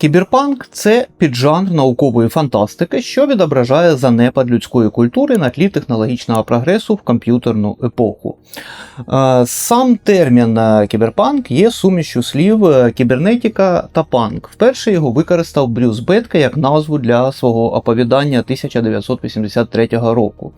Кіберпанк це піджанр наукової фантастики, що відображає занепад людської культури на тлі технологічного прогресу в комп'ютерну епоху. Е, Сам термін е, кіберпанк є сумішю слів е, кібернетика та панк. Вперше його використав Брюс Бетка як назву для свого оповідання 1983 року.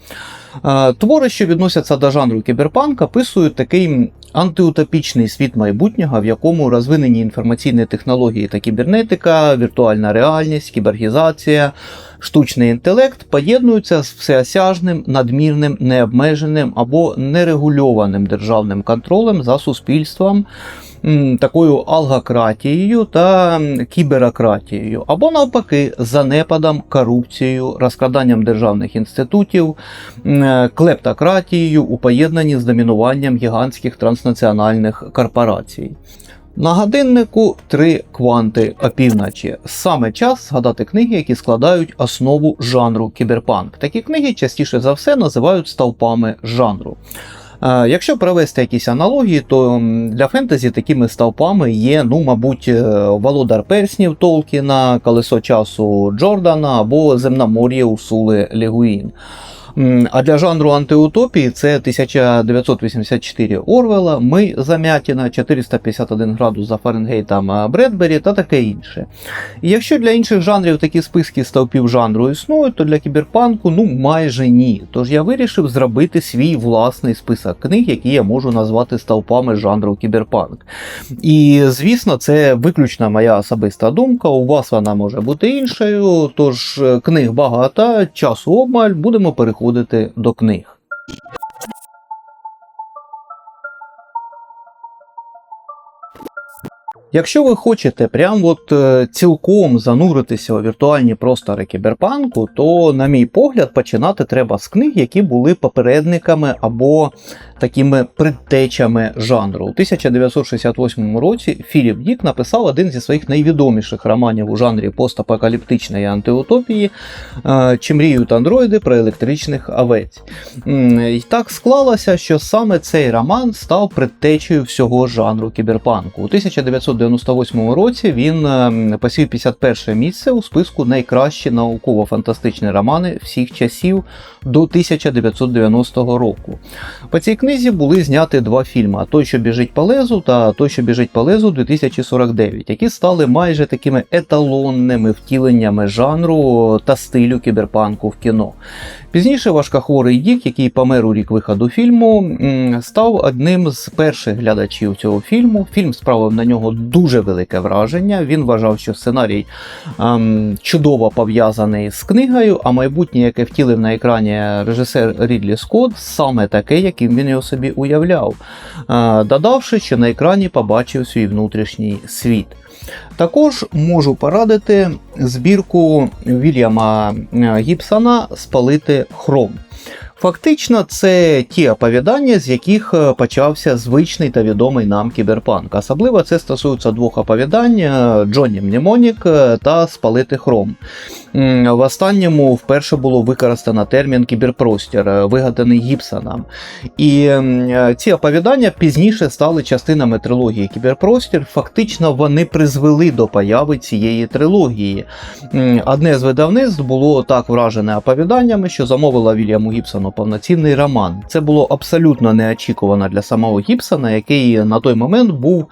Твори, що відносяться до жанру кіберпанк, описують такий антиутопічний світ майбутнього, в якому розвинені інформаційні технології та кібернетика, віртуальна реальність, кібергізація, штучний інтелект поєднуються з всеосяжним, надмірним, необмеженим або нерегульованим державним контролем за суспільством. Такою алгократією та кіберократією, або навпаки, занепадом, корупцією, розкраданням державних інститутів, е, клептократією у поєднанні з домінуванням гігантських транснаціональних корпорацій. На годиннику три кванти опівночі. Саме час згадати книги, які складають основу жанру кіберпанк. Такі книги частіше за все називають стовпами жанру. Якщо провести якісь аналогії, то для фентезі такими стовпами є, ну, мабуть, е, Володар Перснів Толкіна, Колесо часу Джордана або Земномор'я Усули Легуїн. А для жанру антиутопії це 1984 Орвела, Ми Замятіна, 451 градус за Фаренгейтом Бредбері та таке інше. І якщо для інших жанрів такі списки стовпів жанру існують, то для кіберпанку ну майже ні. Тож я вирішив зробити свій власний список книг, які я можу назвати стовпами жанру кіберпанк. І звісно, це виключно моя особиста думка. У вас вона може бути іншою. Тож е, книг багато, часу обмаль, будемо переходити до книг. Якщо ви хочете прям от е, цілком зануритися у віртуальні простори кіберпанку, то, на мій погляд, починати треба з книг, які були попередниками або такими предтечами жанру. У 1968 році Філіп Дік написав один зі своїх найвідоміших романів у жанрі постапокаліптичної антиутопії е, Чи мріють андроїди про електричних овець. І так склалося, що саме цей роман став предтечею всього жанру кіберпанку. У 1998 році він е, посів 51 місце у списку найкращі науково-фантастичні романи всіх часів до 1990 року. По цій книзі були зняті два фільми: Той, що біжить по лезу, та Той, що біжить по лезу 2049, які стали майже такими еталонними втіленнями жанру та стилю кіберпанку в кіно. Пізніше важкохворий Дік, який помер у рік виходу фільму, став одним з перших глядачів цього фільму. Фільм справив на нього дуже велике враження. Він вважав, що сценарій ем, чудово пов'язаний з книгою, а майбутнє, яке втілив на екрані режисер Рідлі Скотт, саме таке, яким він його собі уявляв, е, додавши, що на екрані побачив свій внутрішній світ. Також можу порадити збірку Вільяма е, Гібсона Спалити хром. Фактично, це ті оповідання, з яких е, почався звичний та відомий нам кіберпанк. Особливо це стосується двох оповідань е, Джонні Мнемонік е, та Спалити хром. В останньому вперше було використано термін кіберпростір, вигаданий Гібсоном. І ці оповідання пізніше стали частинами трилогії Кіберпростір. Фактично вони призвели до появи цієї трилогії. Одне з видавництв було так вражене оповіданнями, що замовила Вільяму Гібсону повноцінний роман. Це було абсолютно неочікувано для самого Гібсона, який на той момент був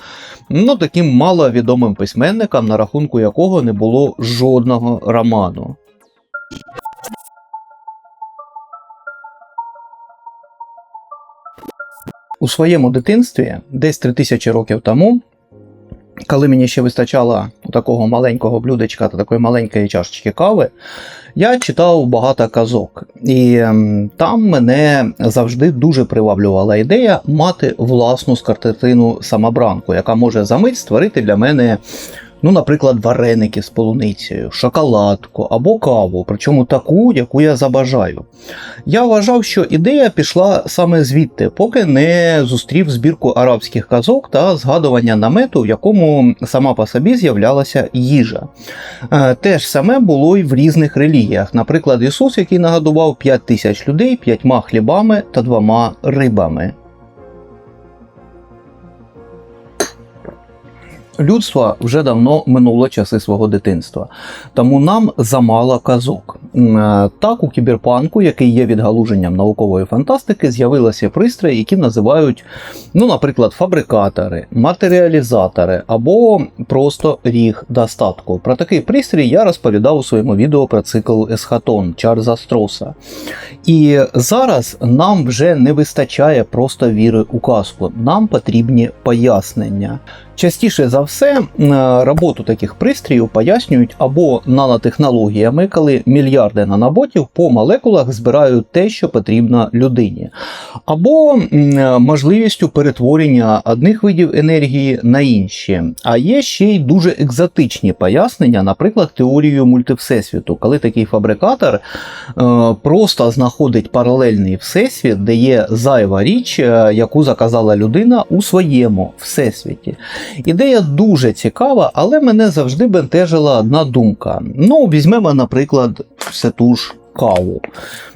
ну, таким маловідомим письменником, на рахунку якого не було жодного роману. У своєму дитинстві, десь 3000 років тому, коли мені ще вистачало такого маленького блюдечка та такої маленької чашечки кави, я читав багато казок. І ем, там мене завжди дуже приваблювала ідея мати власну скартину самобранку, яка може за мить створити для мене. Ну, наприклад, вареники з полуницею, шоколадку або каву, причому таку, яку я забажаю. Я вважав, що ідея пішла саме звідти, поки не зустрів збірку арабських казок та згадування намету, в якому сама по собі з'являлася їжа. Е, Те ж саме було й в різних релігіях. Наприклад, Ісус, який нагодував 5 тисяч людей п'ятьма хлібами та двома рибами. Людство вже давно минуло часи свого дитинства, тому нам замало казок. Е, Так, у кіберпанку, який є відгалуженням наукової фантастики, з'явилися пристрої, які називають, ну, наприклад, фабрикатори, матеріалізатори або просто ріг достатку. Про такий пристрій я розповідав у своєму відео про цикл Есхатон Чарльза Строса. І зараз нам вже не вистачає просто віри у казку, нам потрібні пояснення. Частіше за все, е, роботу таких пристроїв пояснюють або нанотехнологіями, коли мільярди наноботів по молекулах збирають те, що потрібно людині, або можливістю перетворення одних видів енергії на інші. А є ще й дуже екзотичні пояснення, наприклад, теорією мультивсесвіту, коли такий фабрикатор е, просто знаходить паралельний всесвіт, де є зайва річ, е, яку заказала людина у своєму всесвіті. Ідея дуже цікава, але мене завжди бентежила одна думка. Ну, візьмемо, наприклад, все ту ж каву.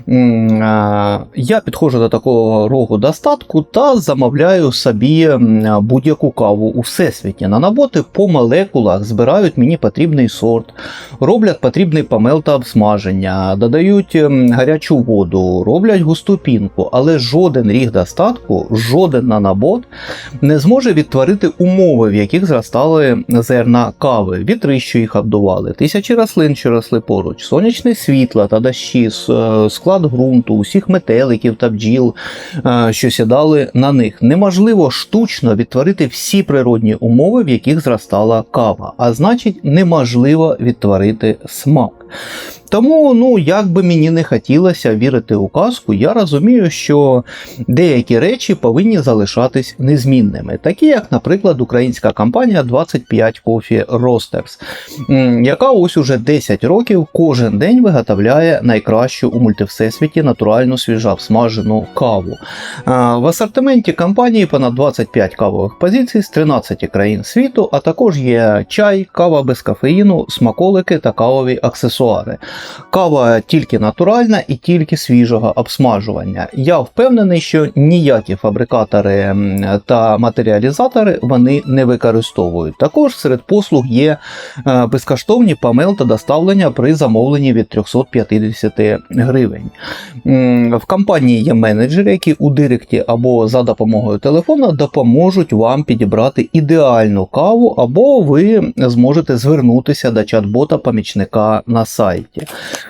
Я підходжу до такого рогу достатку та замовляю собі будь-яку каву у всесвіті. Наноботи по молекулах збирають мені потрібний сорт, роблять потрібний помел та обсмаження, додають гарячу воду, роблять густу пінку, але жоден ріг достатку, жоден нанобот не зможе відтворити умови, в яких зростали зерна кави, вітри, що їх обдували, тисячі рослин, що росли поруч, сонячне світло та дощі, е, склад ґрунту, усіх метеликів та бджіл, е, що сідали на них. Неможливо штучно відтворити всі природні умови, в яких зростала кава, а значить, неможливо відтворити смак. Тому, ну, як би мені не хотілося вірити у казку, я розумію, що деякі речі повинні залишатись незмінними, такі як, наприклад, українська компанія 25 Coffee Roasters, яка ось уже 10 років кожен день виготовляє найкращу у мультивсесвіті натуральну свіжа смажену каву. В асортименті компанії понад 25 кавових позицій з 13 країн світу, а також є чай, кава без кофеїну, смаколики та кавові аксесуари. Кава тільки натуральна і тільки свіжого обсмажування. Я впевнений, що ніякі фабрикатори та матеріалізатори вони не використовують. Також серед послуг є е, безкоштовні помел та доставлення при замовленні від 350 гривень. В компанії є менеджери, які у директі або за допомогою телефона допоможуть вам підібрати ідеальну каву, або ви зможете звернутися до чат-бота помічника на сайті.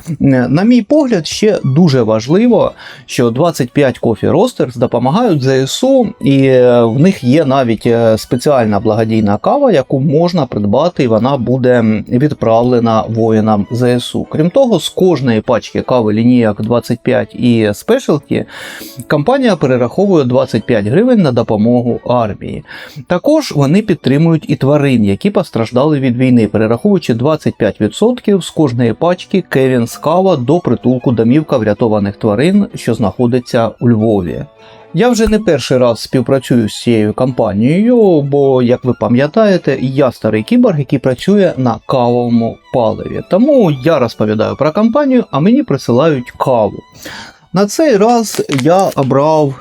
Е, На мій погляд, ще дуже важливо, що 25 Coffee Roasters допомагають ЗСУ, і е, в них є навіть е, спеціальна благодійна кава, яку можна придбати, і вона буде відправлена воїнам ЗСУ. Крім того, з кожної пачки кави лінійок 25 і Specialty компанія перераховує 25 гривень на допомогу армії. Також вони підтримують і тварин, які постраждали від війни, перераховуючи 25% з кожної пачки Кевінс Кава до притулку домівка врятованих тварин, що знаходиться у Львові. Я вже не перший раз співпрацюю з цією компанією, бо, як ви пам'ятаєте, я старий кіборг, який працює на кавовому паливі. Тому я розповідаю про компанію, а мені присилають каву. На цей раз я обрав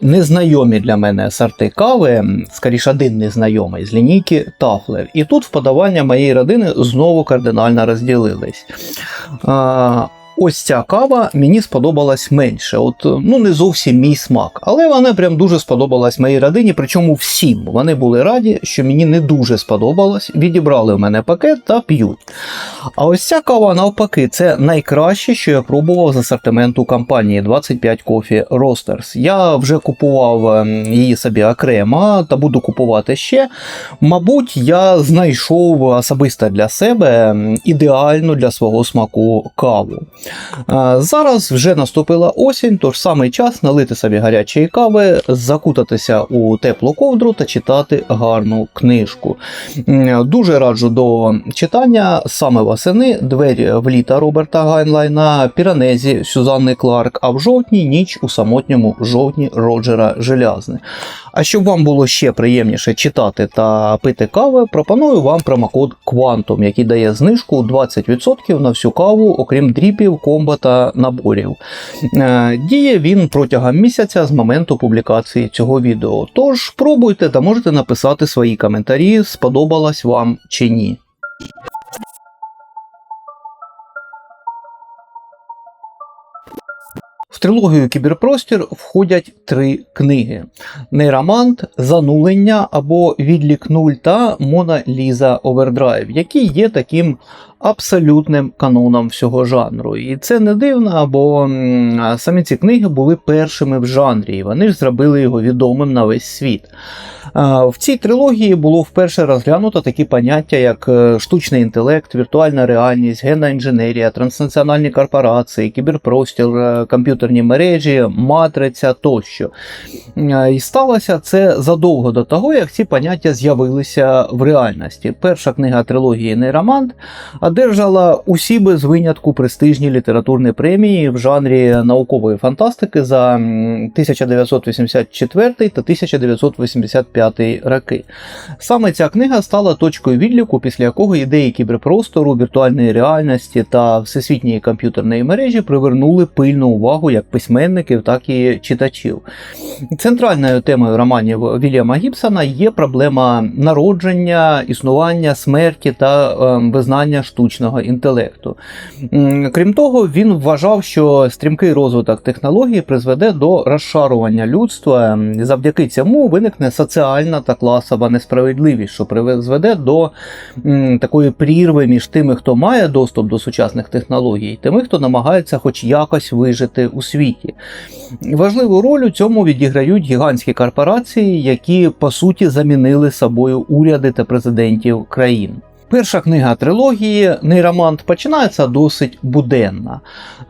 незнайомі для мене сорти кави, скоріш один незнайомий з лінійки Тафлер. І тут вподобання моєї родини знову кардинально розділились. Ось ця кава мені сподобалась менше. От, ну не зовсім мій смак, але вона прям дуже сподобалась моїй родині, причому всім. Вони були раді, що мені не дуже сподобалось, відібрали в мене пакет та п'ють. А ось ця кава, навпаки, це найкраще, що я пробував з асортименту компанії 25 Coffee Roasters. Я вже купував ем, її собі окремо та буду купувати ще. Мабуть, я знайшов особисто для себе ем, ідеальну для свого смаку каву. Зараз вже наступила осінь, тож саме час налити собі гарячої кави, закутатися у теплу ковдру та читати гарну книжку. Дуже раджу до читання саме восени двері в літа Роберта Гайнлайна, Піранезі Сюзанни Кларк, а в жовтні ніч у самотньому жовтні Роджера Желязни. А щоб вам було ще приємніше читати та пити кави, пропоную вам промокод Quantum, який дає знижку 20% на всю каву, окрім дріпів, комбо та наборів. Е, Діє він протягом місяця з моменту публікації цього відео. Тож пробуйте та можете написати свої коментарі, сподобалось вам чи ні. Трилогію Кіберпростір входять три книги: Нейромант, Занулення або Відлік Нуль та Мона Ліза Овердрайв, які є таким абсолютним каноном всього жанру. І це не дивно, бо самі ці книги були першими в жанрі, і вони ж зробили його відомим на весь світ. В цій трилогії було вперше розглянуто такі поняття, як е, штучний інтелект, віртуальна реальність, генна інженерія, транснаціональні корпорації, кіберпростір, е, комп'ютерні мережі, матриця тощо. Е, І сталося це задовго до того, як ці поняття з'явилися в реальності. Перша книга трилогії Нейромант одержала усі без винятку престижні літературні премії в жанрі наукової фантастики за 1984 та 1985 роки. Саме ця книга стала точкою відліку, після якого ідеї кіберпростору, віртуальної реальності та всесвітньої комп'ютерної мережі привернули пильну увагу як письменників, так і читачів. Центральною темою романів Вільяма Гібсона є проблема народження, існування, смерті та е, визнання штучного інтелекту. Крім того, він вважав, що стрімкий розвиток технологій призведе до розшарування людства. і Завдяки цьому виникне соціальна та класова несправедливість, що призведе до такої прірви між тими, хто має доступ до сучасних технологій, і тими, хто намагається хоч якось вижити у світі. Важливу роль у цьому відіграють гігантські корпорації, які по суті замінили собою уряди та президентів країн. Перша книга трилогії Нейромант починається досить буденна.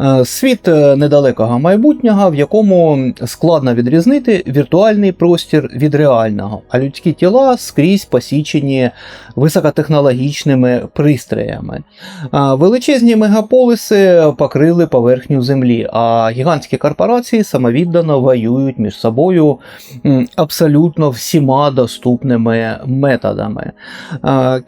Е, Світ е, недалекого майбутнього, в якому складно відрізнити віртуальний простір від реального, а людські тіла скрізь посічені високотехнологічними пристроями. Е, Величезні мегаполиси покрили поверхню землі, а гігантські корпорації самовіддано воюють між собою абсолютно всіма доступними методами. Е,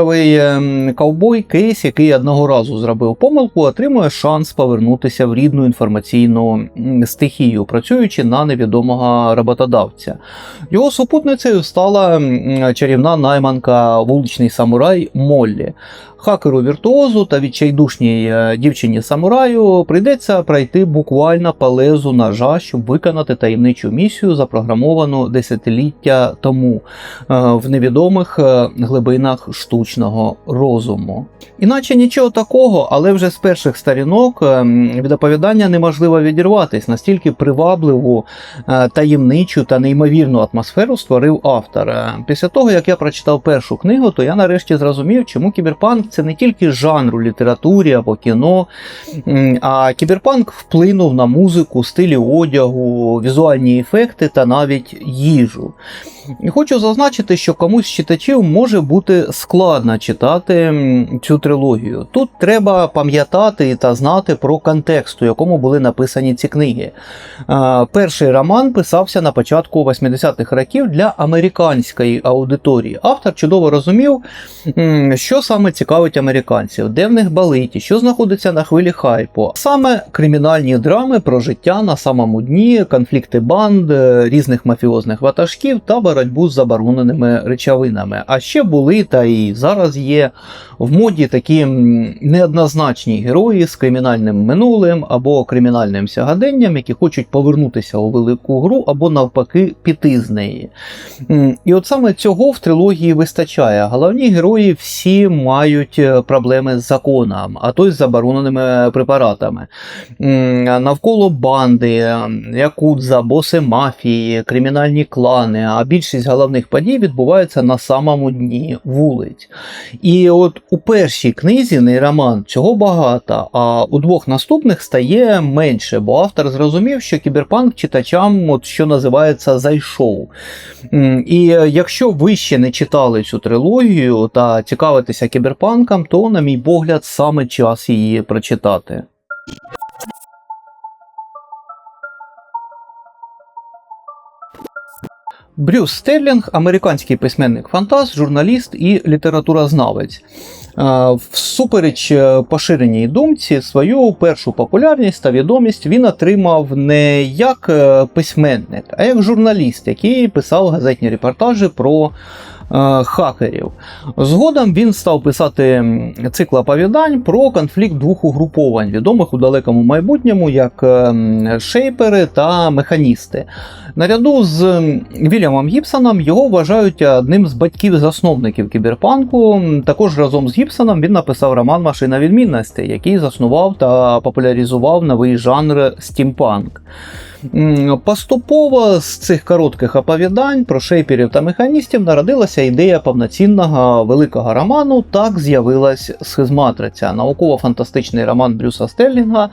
Кіберпросторовий ем, ковбой Кейс, який одного разу зробив помилку, отримує шанс повернутися в рідну інформаційну стихію, працюючи на невідомого роботодавця. Його супутницею стала чарівна найманка вуличний самурай Моллі. Хакеру віртуозу та відчайдушній е, дівчині самураю прийдеться пройти буквально по лезу ножа, щоб виконати таємничу місію, запрограмовану десятиліття тому е, в невідомих е, глибинах штучного розуму. Іначе нічого такого, але вже з перших сторінок від оповідання неможливо відірватись, настільки привабливу, таємничу та неймовірну атмосферу створив автор. Після того, як я прочитав першу книгу, то я нарешті зрозумів, чому кіберпанк це не тільки жанр у літературі або кіно, а кіберпанк вплинув на музику, стилі одягу, візуальні ефекти та навіть їжу. Хочу зазначити, що комусь з читачів може бути складно читати цю трилогію. Тут треба пам'ятати та знати про контекст, у якому були написані ці книги. Е, Перший роман писався на початку 80-х років для американської аудиторії. Автор чудово розумів, що саме цікавить американців, де в них болить, що знаходиться на хвилі хайпу. Саме кримінальні драми про життя на самому дні, конфлікти банд, е, різних мафіозних ватажків та боротьбу з забороненими речовинами. А ще були та і зараз є в моді такі неоднозначні герої з кримінальним минулим або кримінальним сягаденням, які хочуть повернутися у велику гру або навпаки піти з неї. І от саме цього в трилогії вистачає. Головні герої всі мають е, проблеми з законом, а то й з забороненими препаратами. Навколо банди, якудза, боси мафії, кримінальні клани, а більшість головних подій відбувається на самому дні вулиць. І от у першій книзі нейроман цього багато, а у двох наступних стає менше, бо автор зрозумів, що кіберпанк читачам, от що називається, зайшов. І е, якщо ви ще не читали цю трилогію та цікавитеся кіберпанком, то, на мій погляд, саме час її прочитати. Брюс Стерлінг американський письменник фантаст, журналіст і літературознавець. Е, Всупереч е, поширеній думці, свою першу популярність та відомість він отримав не як е, письменник, а як журналіст, який писав газетні репортажі про хакерів. Згодом він став писати цикл оповідань про конфлікт двох угруповань, відомих у далекому майбутньому як е, шейпери та механісти. Наряду з Вільямом Гібсоном його вважають одним з батьків-засновників кіберпанку. Також разом з Гібсоном він написав роман Машина відмінності, який заснував та популяризував новий жанр стімпанк. Поступово з цих коротких оповідань про шейперів та механістів народилася ідея повноцінного великого роману. Так з'явилась схизматриця, науково-фантастичний роман Брюса Стерлінга,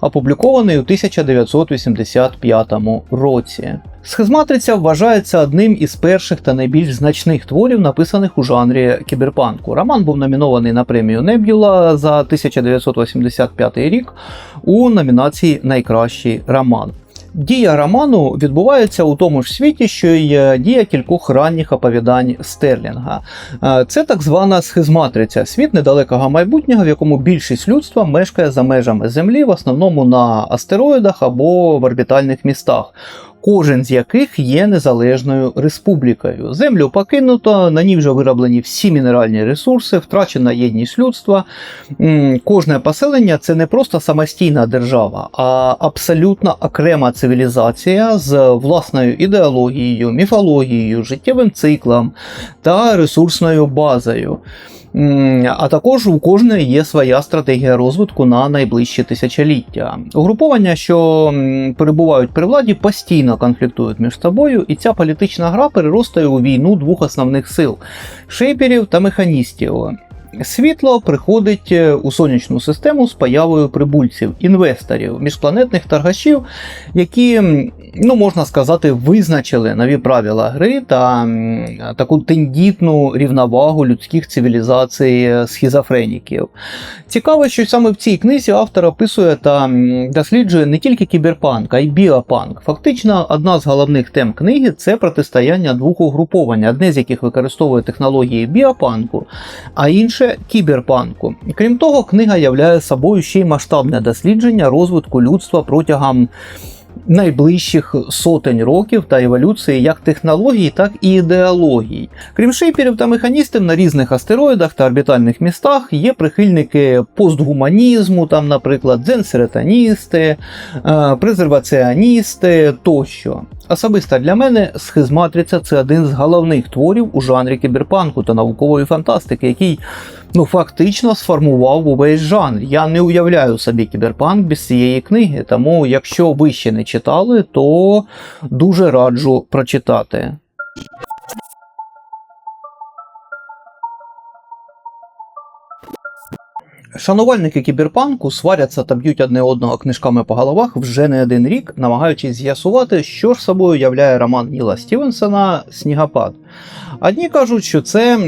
опублікований у 1985 році. Схизматриця вважається одним із перших та найбільш значних творів, написаних у жанрі кіберпанку. Роман був номінований на премію Небюла за 1985 рік у номінації Найкращий роман. Дія роману відбувається у тому ж світі, що й е, дія кількох ранніх оповідань Стерлінга. Е, Це так звана схизматриця, світ недалекого майбутнього, в якому більшість людства мешкає за межами Землі, в основному на астероїдах або в орбітальних містах. Кожен з яких є незалежною республікою. Землю покинуто, на ній вже вироблені всі мінеральні ресурси, втрачена єдність людства. Кожне поселення це не просто самостійна держава, а абсолютно окрема цивілізація з власною ідеологією, міфологією, життєвим циклом та ресурсною базою. А також у кожної є своя стратегія розвитку на найближчі тисячоліття. Угруповання, що перебувають при владі, постійно конфліктують між собою, і ця політична гра переростає у війну двох основних сил шейперів та механістів. Світло приходить е, у сонячну систему з появою прибульців, інвесторів, міжпланетних торгашів, які, ну можна сказати, визначили нові правила гри та таку тендітну рівновагу людських цивілізацій е, схізофреніків. Цікаво, що саме в цій книзі автор описує та досліджує не тільки кіберпанк, а й біопанк. Фактично, одна з головних тем книги це протистояння двох угруповань, одне з яких використовує технології біопанку, а інше кіберпанку. Крім того, книга являє собою ще й масштабне дослідження розвитку людства протягом найближчих сотень років та еволюції як технологій, так і ідеологій. Крім шейперів та механістів на різних астероїдах та орбітальних містах є прихильники постгуманізму, там, наприклад, дзенсеретаністи, е, презерваціоністи тощо. Особисто для мене схизматриця це один з головних творів у жанрі кіберпанку та наукової фантастики, який ну фактично сформував увесь жанр. Я не уявляю собі кіберпанк без цієї книги, тому якщо ви ще не читали, то дуже раджу прочитати. Шанувальники кіберпанку сваряться та б'ють одне одного книжками по головах вже не один рік, намагаючись з'ясувати, що ж собою являє роман Ніла Стівенсона Снігопад. Одні кажуть, що це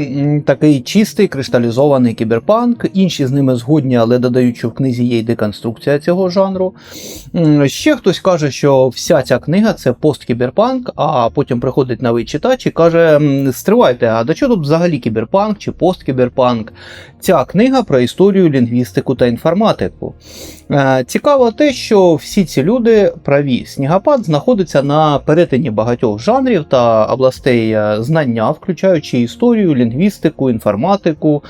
такий чистий кришталізований кіберпанк, інші з ними згодні, але додають, що в книзі є й деконструкція цього жанру. Ще хтось каже, що вся ця книга це посткіберпанк, а потім приходить новий читач і каже: стривайте, а до чого тут взагалі кіберпанк чи посткіберпанк? Ця книга про історію, лінгвістику та інформатику. Е, Цікаво те, що всі ці люди праві. Снігопад знаходиться на перетині багатьох жанрів та областей е, знання, включаючи історію, лінгвістику, інформатику.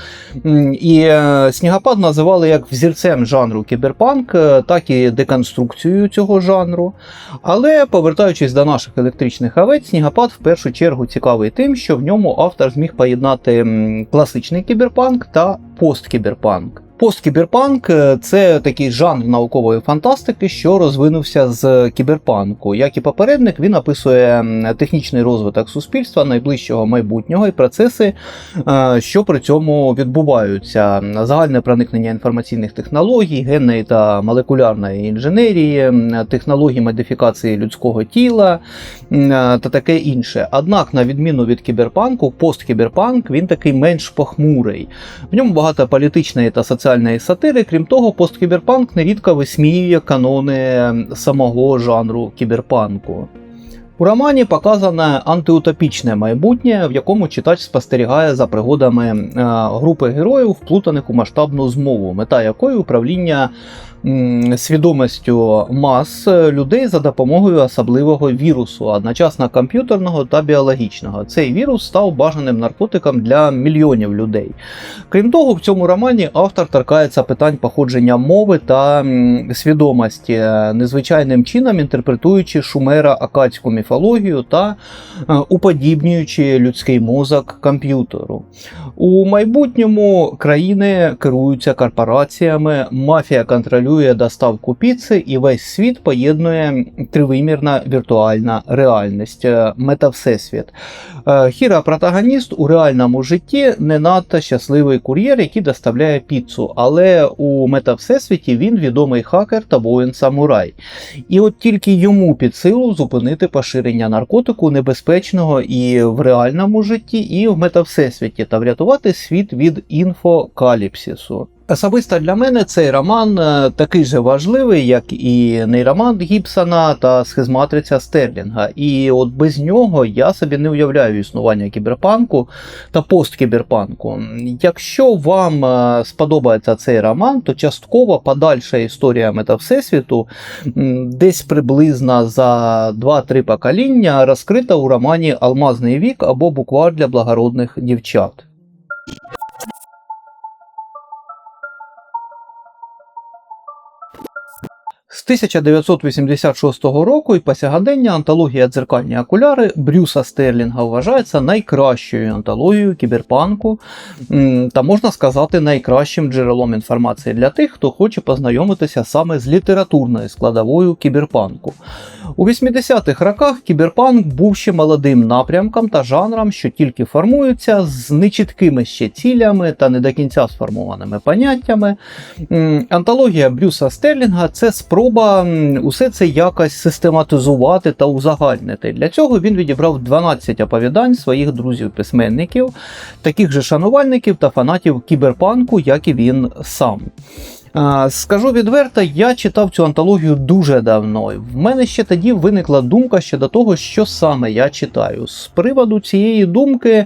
І е, снігопад називали як взірцем жанру кіберпанк, е, так і деконструкцією цього жанру. Але повертаючись до наших електричних овець, снігопад в першу чергу цікавий тим, що в ньому автор зміг поєднати класичний кіберпанк та посткіберпанк. Посткіберпанк е, це такий жанр наукової фантастики, що розвинувся з кіберпанку. Як і попередник, він описує технічний розвиток суспільства найближчого майбутнього і процеси, е, що при цьому відбуваються. Загальне проникнення інформаційних технологій, генної та молекулярної інженерії, м, технологій модифікації людського тіла е, та таке інше. Однак, на відміну від кіберпанку, посткіберпанк він такий менш похмурий. В ньому багато політичної та соціальної сатири. Крім того, посткіберпанк нерідко висміює канони самого жанру кіберпанку. У романі показане антиутопічне майбутнє, в якому читач спостерігає за пригодами е, групи героїв, вплутаних у масштабну змову, мета якої управління свідомістю мас людей за допомогою особливого вірусу, одночасно комп'ютерного та біологічного. Цей вірус став бажаним наркотиком для мільйонів людей. Крім того, в цьому романі автор торкається питань походження мови та свідомості, е, незвичайним чином інтерпретуючи шумера акадську міфологію та е, уподібнюючи людський мозок комп'ютеру. У майбутньому країни керуються корпораціями, мафія контролює доставку піци, і весь світ поєднує тривимірна віртуальна реальність, е, метавсесвіт. Е, Хіра протагоніст у реальному житті не надто щасливий кур'єр, який доставляє піцу, але у метавсесвіті він відомий хакер та воїн-самурай. І от тільки йому під силу зупинити поширення наркотику небезпечного і в реальному житті, і в метавсесвіті, та врятувати світ від інфокаліпсису. Особисто для мене цей роман е, такий же важливий, як і нейромант Гібсона та схизматриця Стерлінга. І от без нього я собі не уявляю існування кіберпанку та посткіберпанку. Якщо вам е, сподобається цей роман, то частково подальша історія метавсесвіту десь приблизно за 2-3 покоління розкрита у романі Алмазний вік або буквар для благородних дівчат. З 1986 року і по сьогодення антологія Дзеркальні окуляри Брюса Стерлінга вважається найкращою антологією кіберпанку та можна сказати найкращим джерелом інформації для тих, хто хоче познайомитися саме з літературною складовою кіберпанку. У 80-х роках кіберпанк був ще молодим напрямком та жанром, що тільки формується з нечіткими ще цілями та не до кінця сформованими поняттями. Антологія Брюса Стерлінга це спроба м, усе це якось систематизувати та узагальнити. Для цього він відібрав 12 оповідань своїх друзів-письменників, таких же шанувальників та фанатів кіберпанку, як і він сам. Скажу відверто, я читав цю антологію дуже давно. В мене ще тоді виникла думка щодо того, що саме я читаю. З приводу цієї думки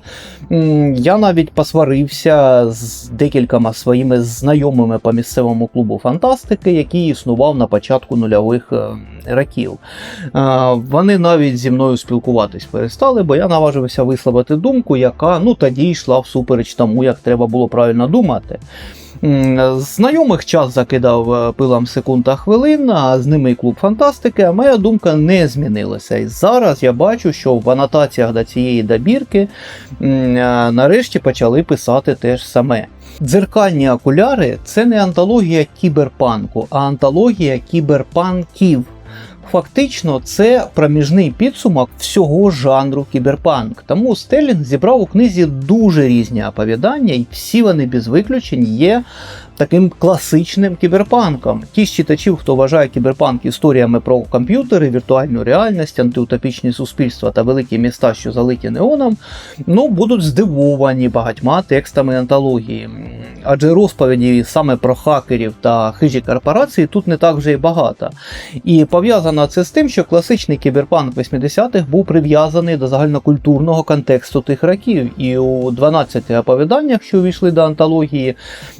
я навіть посварився з декількома своїми знайомими по місцевому клубу фантастики, який існував на початку нульових е, років. Вони навіть зі мною спілкуватись перестали, бо я наважився висловити думку, яка ну тоді йшла всупереч тому, як треба було правильно думати. Знайомих час закидав пилам секунд та хвилин, а з ними і клуб фантастики, а моя думка не змінилася. І зараз я бачу, що в анотаціях до цієї добірки е, нарешті почали писати те ж саме. Дзеркальні окуляри це не антологія кіберпанку, а антологія кіберпанків. Фактично, це проміжний підсумок всього жанру кіберпанк. Тому Стелінг зібрав у книзі дуже різні оповідання, і всі вони без виключень є таким класичним кіберпанком. Ті з читачів, хто вважає кіберпанк історіями про комп'ютери, віртуальну реальність, антиутопічні суспільства та великі міста, що залиті неоном, ну будуть здивовані багатьма текстами антології. Адже розповіді саме про хакерів та хижі корпорації тут не так вже й багато. І пов'язано це з тим, що класичний кіберпанк 80-х був прив'язаний до загальнокультурного контексту тих років. І у 12 оповіданнях, що увійшли до антології,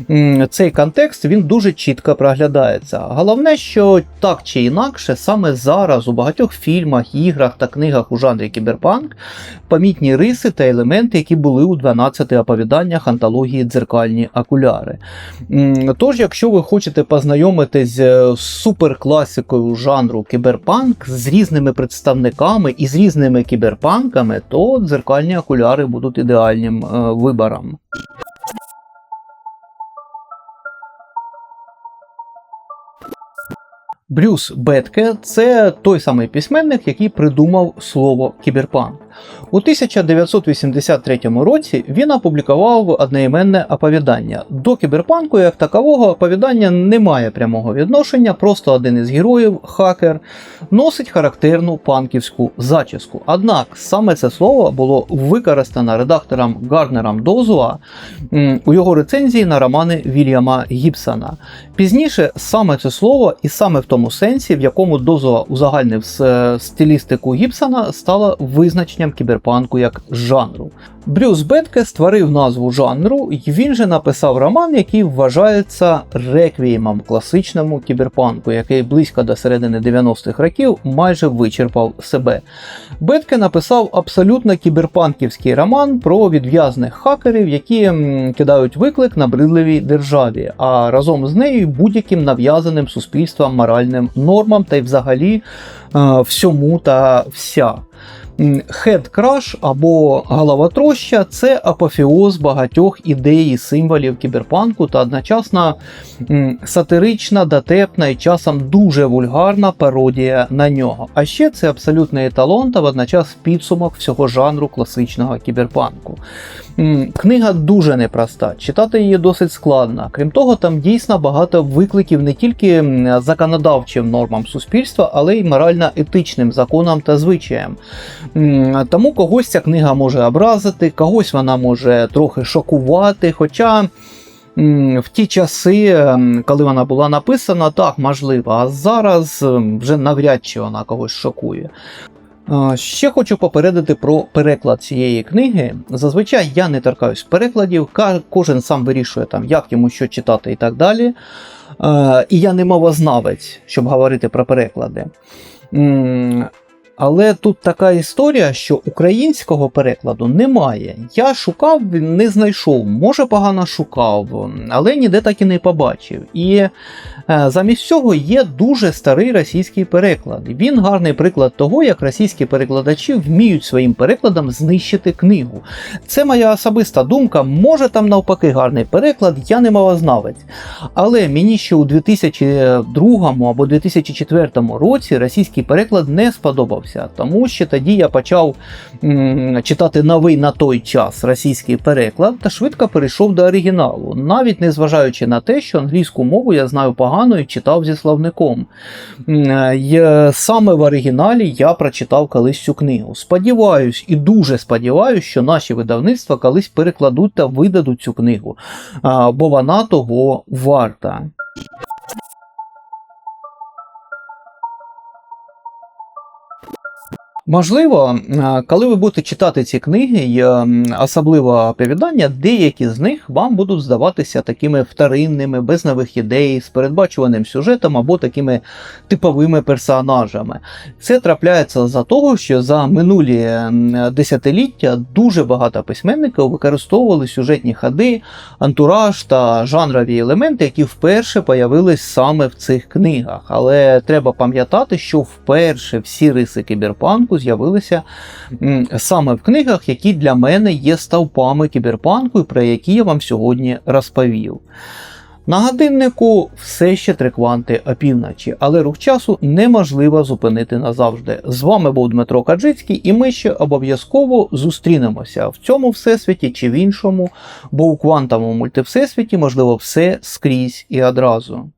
м, цей контекст він дуже чітко проглядається. Головне, що так чи інакше, саме зараз у багатьох фільмах, іграх та книгах у жанрі кіберпанк помітні риси та елементи, які були у 12 оповіданнях антології дзеркальні окуляри. Тож, якщо ви хочете познайомитись з суперкласикою жанру кіберпанк з різними представниками і з різними кіберпанками, то дзеркальні окуляри будуть ідеальним е, вибором. Брюс Бетке це той самий письменник, який придумав слово кіберпанк. У 1983 році він опублікував одноіменне оповідання. До кіберпанку, як такового, оповідання не має прямого відношення, просто один із героїв, хакер, носить характерну панківську зачіску. Однак саме це слово було використано редактором Гарнером Дозуа у його рецензії на романи Вільяма Гібсона. Пізніше саме це слово, і саме в тому сенсі, в якому Дозуа узагальнив с- стилістику Гібсона, стало визначенням кіберпанку як жанру. Брюс Бетке створив назву жанру, і він же написав роман, який вважається реквіємом класичному кіберпанку, який близько до середини 90-х років майже вичерпав себе. Бетке написав абсолютно кіберпанківський роман про відв'язних хакерів, які кидають виклик набридливій державі, а разом з нею будь-яким нав'язаним суспільством моральним нормам та й взагалі е, всьому та вся. Head Crash або Головотроща це апофеоз багатьох ідей і символів кіберпанку та одночасно сатирична, дотепна і часом дуже вульгарна пародія на нього. А ще це абсолютний еталон та водночас підсумок всього жанру класичного кіберпанку. Книга дуже непроста, читати її досить складно. Крім того, там дійсно багато викликів не тільки законодавчим нормам суспільства, але й морально-етичним законам та звичаям. Тому когось ця книга може образити, когось вона може трохи шокувати. Хоча в ті часи, коли вона була написана, так можливо, а зараз вже навряд чи вона когось шокує. Ще хочу попередити про переклад цієї книги. Зазвичай я не торкаюсь перекладів, кожен сам вирішує, там, як йому що читати і так далі. І я не мовознавець, щоб говорити про переклади. Але тут така історія, що українського перекладу немає. Я шукав, не знайшов, може погано шукав, але ніде так і не побачив. І е, замість цього є дуже старий російський переклад. Він гарний приклад того, як російські перекладачі вміють своїм перекладом знищити книгу. Це моя особиста думка. Може там навпаки гарний переклад, я не мовознавець. Але мені ще у 2002 або 2004 році російський переклад не сподобався, тому що тоді я почав м, читати новий на той час російський переклад та швидко перейшов до оригіналу, навіть не зважаючи на те, що англійську мову я знаю погано і читав зі словником. Е, Саме в оригіналі я прочитав колись цю книгу. Сподіваюсь і дуже сподіваюсь, що наші видавництва колись перекладуть та видадуть цю книгу, бо вона того варта. Можливо, коли ви будете читати ці книги, особливо оповідання, деякі з них вам будуть здаватися такими вторинними, без нових ідей, з передбачуваним сюжетом або такими типовими персонажами. Це трапляється за того, що за минулі десятиліття дуже багато письменників використовували сюжетні ходи, антураж та жанрові елементи, які вперше появились саме в цих книгах. Але треба пам'ятати, що вперше всі риси кіберпанку з'явилися саме в книгах, які для мене є стовпами кіберпанку, і про які я вам сьогодні розповів. На годиннику все ще три кванти опівночі, але рух часу неможливо зупинити назавжди. З вами був Дмитро Каджицький, і ми ще обов'язково зустрінемося в цьому всесвіті чи в іншому, бо у квантовому мультивсесвіті можливо все скрізь і одразу.